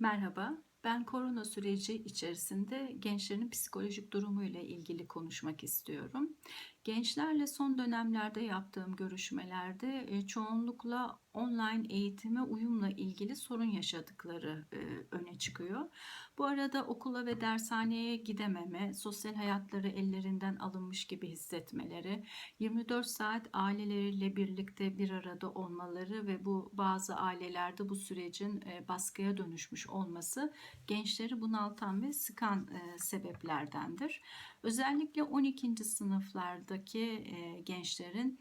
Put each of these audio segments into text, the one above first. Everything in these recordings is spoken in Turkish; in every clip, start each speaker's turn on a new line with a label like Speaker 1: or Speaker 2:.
Speaker 1: Merhaba, ben korona süreci içerisinde gençlerin psikolojik durumuyla ilgili konuşmak istiyorum. Gençlerle son dönemlerde yaptığım görüşmelerde e, çoğunlukla online eğitime uyumla ilgili sorun yaşadıkları e, öne çıkıyor. Bu arada okula ve dershaneye gidememe, sosyal hayatları ellerinden alınmış gibi hissetmeleri, 24 saat aileleriyle birlikte bir arada olmaları ve bu bazı ailelerde bu sürecin e, baskıya dönüşmüş olması gençleri bunaltan ve sıkan sebeplerdendir. Özellikle 12. sınıflardaki e, gençlerin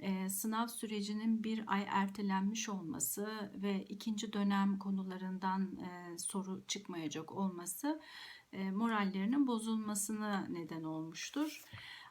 Speaker 1: e, sınav sürecinin bir ay ertelenmiş olması ve ikinci dönem konularından e, soru çıkmayacak olması morallerinin bozulmasına neden olmuştur.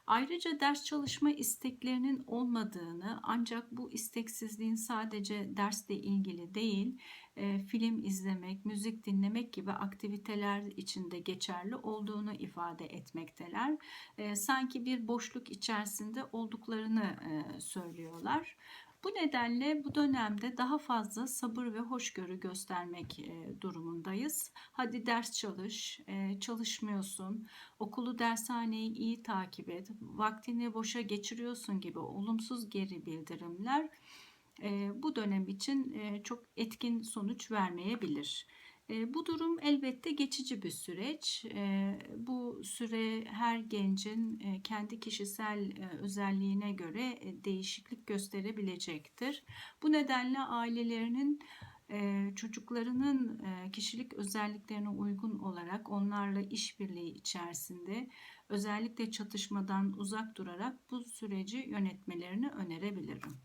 Speaker 1: Ayrıca ders çalışma isteklerinin olmadığını ancak bu isteksizliğin sadece dersle ilgili değil, e, film izlemek, müzik dinlemek gibi aktiviteler içinde geçerli olduğunu ifade etmekteler. E, sanki bir boşluk içerisinde olduklarını e, söylüyorlar. Bu nedenle bu dönemde daha fazla sabır ve hoşgörü göstermek e, durumundayız. Hadi ders çalış, e, çalışmıyorsun, okulu dershaneyi iyi takip et, vaktini boşa geçiriyorsun gibi olumsuz geri bildirimler e, bu dönem için çok etkin sonuç vermeyebilir. Bu durum elbette geçici bir süreç. Bu süre her gencin kendi kişisel özelliğine göre değişiklik gösterebilecektir. Bu nedenle ailelerinin çocuklarının kişilik özelliklerine uygun olarak onlarla işbirliği içerisinde özellikle çatışmadan uzak durarak bu süreci yönetmelerini önerebilirim.